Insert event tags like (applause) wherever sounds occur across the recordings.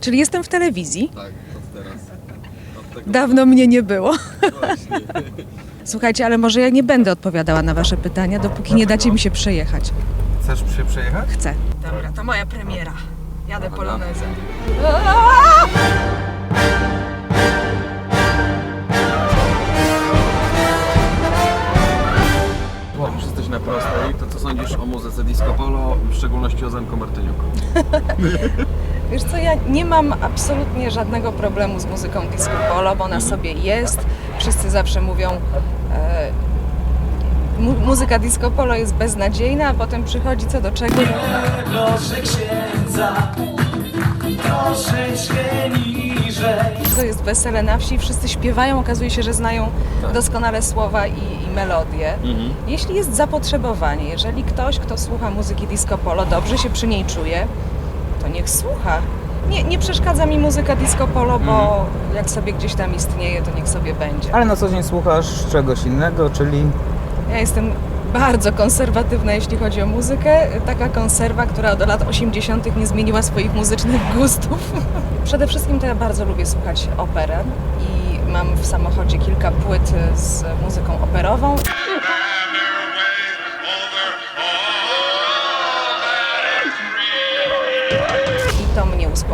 Czyli jestem w telewizji. Tak, od teraz. Od tego Dawno mnie nie było. właśnie. (laughs) Słuchajcie, ale może ja nie będę odpowiadała na wasze pytania, dopóki nie dacie mi się przejechać. Chcesz się przejechać? Chcę. Dobra, to moja premiera. Jadę polonezem. Jak już jesteś na prostej, to co sądzisz o muzyce disco polo, w szczególności o Zenku Martyniuk? (laughs) Wiesz co, ja nie mam absolutnie żadnego problemu z muzyką disco polo, bo ona sobie jest. Wszyscy zawsze mówią, e, mu, muzyka disco polo jest beznadziejna, a potem przychodzi co do czego. Proszę księdza, troszeczkę niżej. To jest wesele na wsi, wszyscy śpiewają, okazuje się, że znają Tak. doskonale słowa i, i melodie. Mhm. Jeśli jest zapotrzebowanie, jeżeli ktoś, kto słucha muzyki disco polo, dobrze się przy niej czuje, to niech słucha. Nie, nie przeszkadza mi muzyka disco polo, bo jak sobie gdzieś tam istnieje, to niech sobie będzie. Ale na co dzień słuchasz czegoś innego, czyli Ja jestem bardzo konserwatywna, jeśli chodzi o muzykę. Taka konserwa, która od lat 80. nie zmieniła swoich muzycznych gustów. (laughs) Przede wszystkim to ja bardzo lubię słuchać operę i mam w samochodzie kilka płyt z muzyką operową.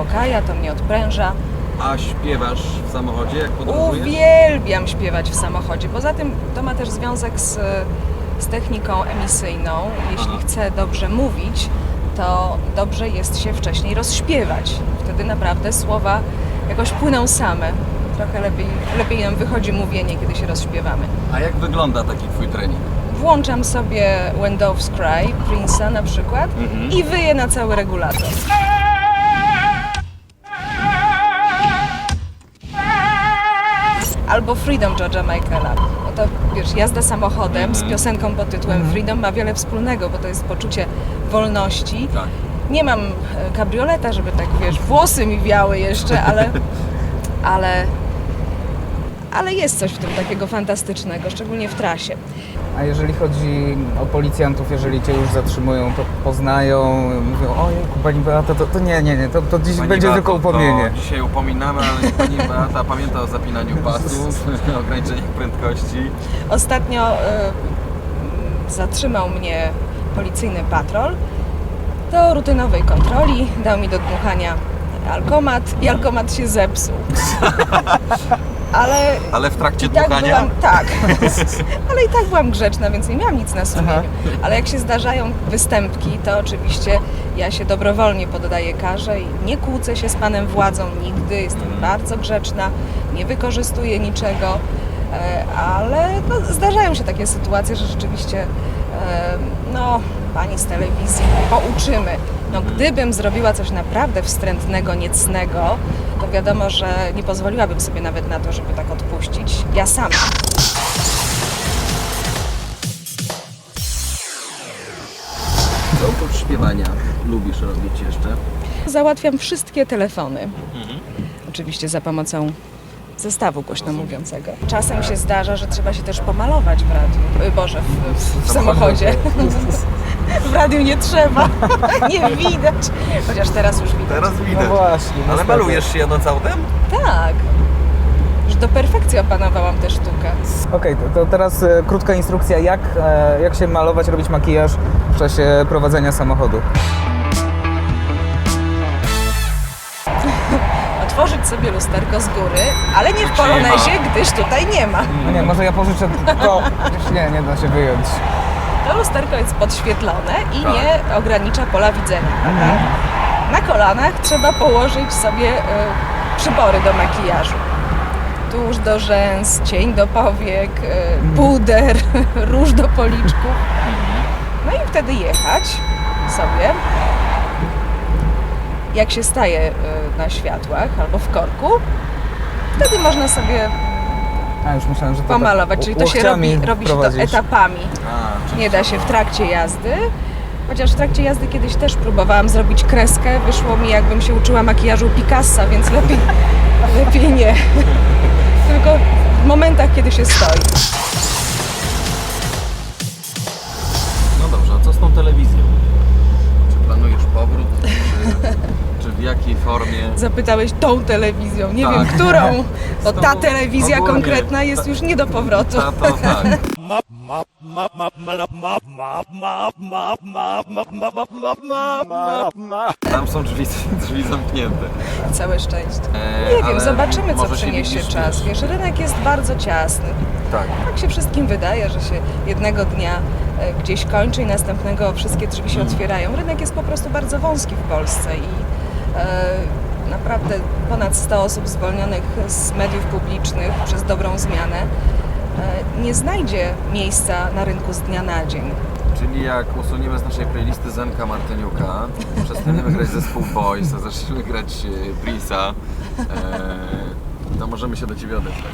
Uspokaja, to mnie odpręża. A śpiewasz w samochodzie, jak podróżujesz? Uwielbiam śpiewać w samochodzie. Poza tym to ma też związek z, z techniką emisyjną. Jeśli Aha. chcę dobrze mówić, to dobrze jest się wcześniej rozśpiewać. Wtedy naprawdę słowa jakoś płyną same. Trochę lepiej, lepiej nam wychodzi mówienie, kiedy się rozśpiewamy. A jak wygląda taki twój trening? Włączam sobie When Doves Cry, Prince'a na przykład Mhm. i wyję na cały regulator. Albo Freedom George'a Michaela. No to wiesz, jazda samochodem z Mhm. piosenką pod tytułem Freedom ma wiele wspólnego, bo to jest poczucie wolności. Tak. Nie mam e, kabrioleta, żeby tak wiesz, włosy mi wiały jeszcze, ale, (laughs) ale, ale jest coś w tym takiego fantastycznego, szczególnie w trasie. a jeżeli chodzi o policjantów, jeżeli cię już zatrzymują, to poznają, mówią, ojejku, pani Beata, to, to nie, nie, nie, to, to dziś Pani będzie Beato, tylko upomnienie. To dzisiaj upominamy, ale niech Pani (laughs) Beata pamięta o zapinaniu pasów, (laughs) ograniczeniach prędkości. Ostatnio y, zatrzymał mnie policyjny patrol do rutynowej kontroli. Dał mi do dmuchania alkomat i alkomat się zepsuł. (laughs) Ale Ale w trakcie tak dmuchania? byłam, tak, (laughs) ale i tak byłam grzeczna, więc nie miałam nic na sumieniu. Ale jak się zdarzają występki, to oczywiście ja się dobrowolnie poddaję karze i nie kłócę się z panem władzą nigdy. Jestem bardzo grzeczna, nie wykorzystuję niczego. E, Ale no, zdarzają się takie sytuacje, że rzeczywiście no, pani z telewizji pouczymy. No, gdybym zrobiła coś naprawdę wstrętnego, niecnego, to wiadomo, że nie pozwoliłabym sobie nawet na to, żeby tak odpuścić. Ja sama. Co oprócz śpiewania lubisz robić jeszcze? Załatwiam wszystkie telefony. Oczywiście za pomocą zestawu głośno mówiącego. Czasem się zdarza, że trzeba się też pomalować w radiu. Boże, w, w, w samochodzie. (laughs) W radiu nie trzeba. (laughs) Nie widać. Chociaż teraz już widać. Teraz No widać. właśnie. Ale niestety. malujesz się jadąc autem? Tak. Już do perfekcji opanowałam tę sztukę. Okej, to, to teraz e, krótka instrukcja, jak, e, jak się malować, robić makijaż w czasie prowadzenia samochodu. Otworzyć sobie lusterko z góry, ale nie w polonezie, gdyż tutaj nie ma. No nie, może ja pożyczę to, nie, nie da się wyjąć. To lusterko jest podświetlone i Tak. nie ogranicza pola widzenia. prawda? Na kolanach trzeba położyć sobie y, przybory do makijażu. Tuż do rzęs, cień do powiek, y, puder, (laughs) róż do policzków. No i wtedy jechać sobie. Jak się staje y, na światłach albo w korku, wtedy można sobie A już myślałem, że to pomalować. tak Czyli to się łokciami robi, robi się to prowadzisz. etapami. A, czyli Nie da się w trakcie jazdy. Chociaż w trakcie jazdy kiedyś też próbowałam zrobić kreskę. Wyszło mi jakbym się uczyła makijażu Picassa, więc lepiej, (laughs) lepiej nie. (laughs) Tylko w momentach, kiedy się stoi. No dobrze, a co z tą telewizją? Czy planujesz powrót? Czy, (laughs) czy w jakiej formie. Zapytałeś tą telewizją, nie Tak. wiem którą. (laughs) To To ta telewizja ogólnie. konkretna jest już nie do powrotu. Ta, to tak. (laughs) Tam są drzwi, drzwi zamknięte. Całe szczęście. E, Nie wiem, ale zobaczymy co może się przyniesie widzisz, czas. wiesz. Rynek jest bardzo ciasny. Tak. Tak się wszystkim wydaje, że się jednego dnia e, gdzieś kończy i następnego wszystkie drzwi się Mm. otwierają. Rynek jest po prostu bardzo wąski w Polsce i naprawdę ponad 100 osób zwolnionych z mediów publicznych przez dobrą zmianę e, nie znajdzie miejsca na rynku z dnia na dzień. Czyli jak usuniemy z naszej playlisty Zenka Martyniuka, przestaniemy grać zespół Boys, a zaczniemy grać e, Brisa, e, to możemy się do Ciebie odezwać.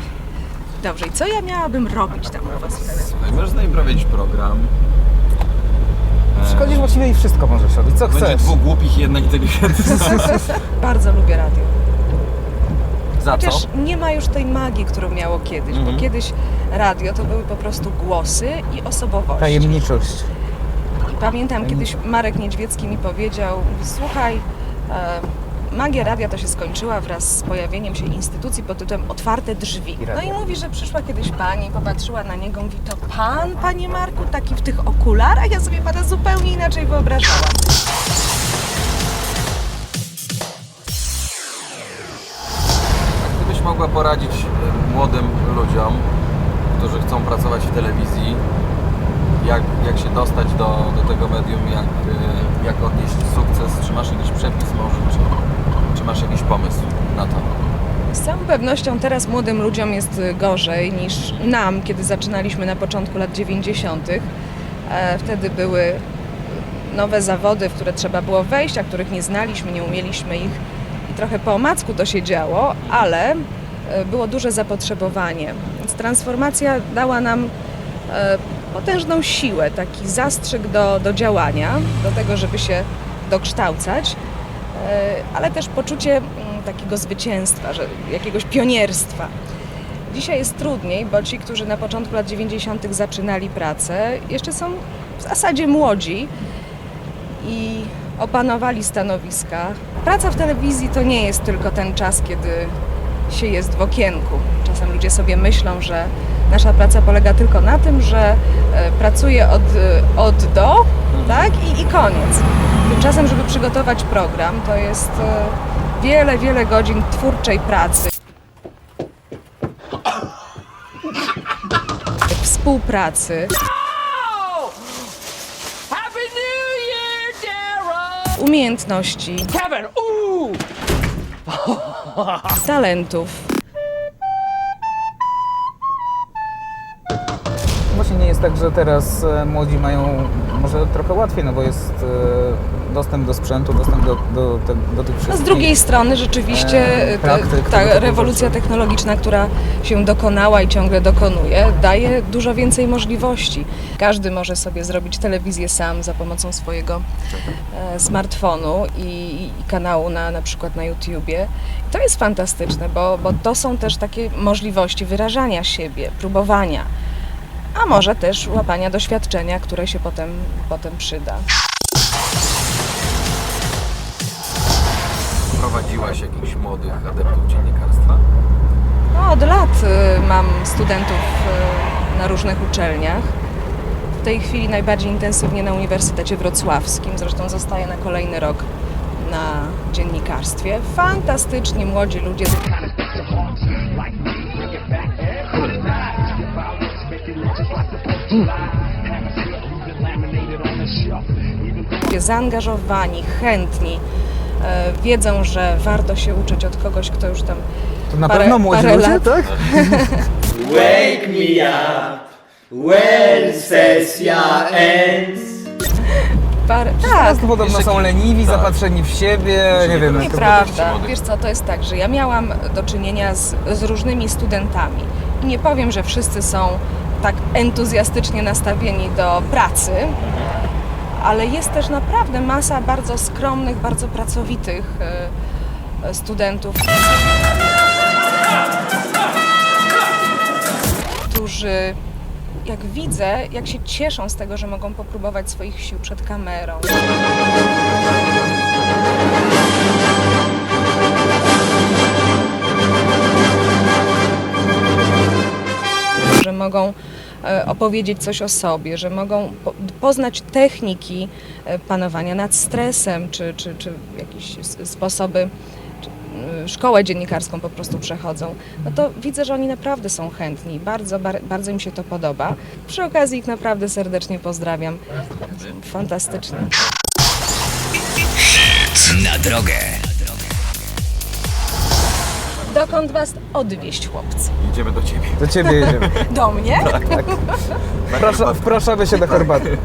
Dobrze, i co ja miałabym robić tam u Was? Możesz z nami prowadzić program. Przychodzisz właściwie i wszystko możesz robić, co Będzie chcesz. dwóch głupich i jedna inteligentna. (laughs) Bardzo lubię radio. Za co? Chociaż nie ma już tej magii, którą miało kiedyś, Mhm. bo kiedyś radio to były po prostu głosy i osobowości. Tajemniczość. I pamiętam kiedyś Marek Niedźwiecki mi powiedział, mówi, słuchaj, e, magia radia to się skończyła wraz z pojawieniem się instytucji pod tytułem Otwarte Drzwi. No i mówi, że przyszła kiedyś pani, popatrzyła na niego, mówi, to pan, panie Marku, taki w tych okularach? Ja sobie pana zupełnie inaczej wyobrażałam. Gdybyś mogła poradzić e, młodym ludziom, którzy chcą pracować w telewizji, jak, jak się dostać do, do tego medium, jak, e, jak odnieść sukces, czy masz jakiś przepis może, czy, czy masz jakiś pomysł na to? Z całą pewnością teraz młodym ludziom jest y, gorzej niż nam, kiedy zaczynaliśmy na początku lat 90. E, Wtedy były y, nowe zawody, w które trzeba było wejść, a których nie znaliśmy, nie umieliśmy ich i trochę po omacku to się działo, ale e, było duże zapotrzebowanie. Więc transformacja dała nam potężną siłę, taki zastrzyk do, do działania, do tego, żeby się dokształcać, ale też poczucie mm, takiego zwycięstwa, że, jakiegoś pionierstwa. Dzisiaj jest trudniej, bo ci, którzy na początku lat 90. zaczynali pracę, jeszcze są w zasadzie młodzi i opanowali stanowiska. Praca w telewizji to nie jest tylko ten czas, kiedy się jest w okienku. Czasem ludzie sobie myślą, że nasza praca polega tylko na tym, że e, pracuję od, e, od do, tak? I, I koniec. Tymczasem, żeby przygotować program, to jest e, wiele, wiele godzin twórczej pracy. Współpracy. Umiejętności, Kevin, talentów. Nie jest tak, że teraz e, młodzi mają może trochę łatwiej, no bo jest e, dostęp do sprzętu, dostęp do, do, te, do tych No wszystkich... z drugiej strony rzeczywiście e, ta, praktyk, ta typu rewolucja rzeczy. technologiczna, która się dokonała i ciągle dokonuje, daje dużo więcej możliwości. Każdy może sobie zrobić telewizję sam za pomocą swojego e, smartfonu i, i kanału na, na przykład na YouTubie. To jest fantastyczne, bo, bo to są też takie możliwości wyrażania siebie, próbowania, a może też łapania doświadczenia, które się potem, potem przyda. Prowadziłaś jakichś młodych adeptów dziennikarstwa? No, od lat y, mam studentów y, na różnych uczelniach. W tej chwili najbardziej intensywnie na Uniwersytecie Wrocławskim, zresztą zostaję na kolejny rok na dziennikarstwie. Fantastyczni młodzi ludzie. Zaangażowani, chętni, e, wiedzą, że warto się uczyć od kogoś, kto już tam To na parę- pewno młodzi parę ludzie, lat. tak? (laughs) Wake me up when sesja ends. parę. Tak, podobno są leniwi, tak. zapatrzeni w siebie, nie nie wiem. wiadomo, jak to- Nieprawda. Wiesz co, to jest tak, że ja miałam do czynienia z, z różnymi studentami. I nie powiem, że wszyscy są tak entuzjastycznie nastawieni do pracy, ale jest też naprawdę masa bardzo skromnych, bardzo pracowitych e, studentów, którzy jak widzę, jak się cieszą z tego, że mogą popróbować swoich sił przed kamerą. Że mogą opowiedzieć coś o sobie, że mogą po, poznać techniki e, panowania nad stresem, czy, czy, czy jakieś sposoby, y, szkołę dziennikarską po prostu przechodzą, no to widzę, że oni naprawdę są chętni. Bardzo, bar, bardzo im się to podoba. Przy okazji ich naprawdę serdecznie pozdrawiam. Fantastycznie. Na drogę. Dokąd was odwieźć, chłopcy? Idziemy do Ciebie. Do ciebie jedziemy. (laughs) Do mnie? Wprasza, wpraszamy się do herbaty.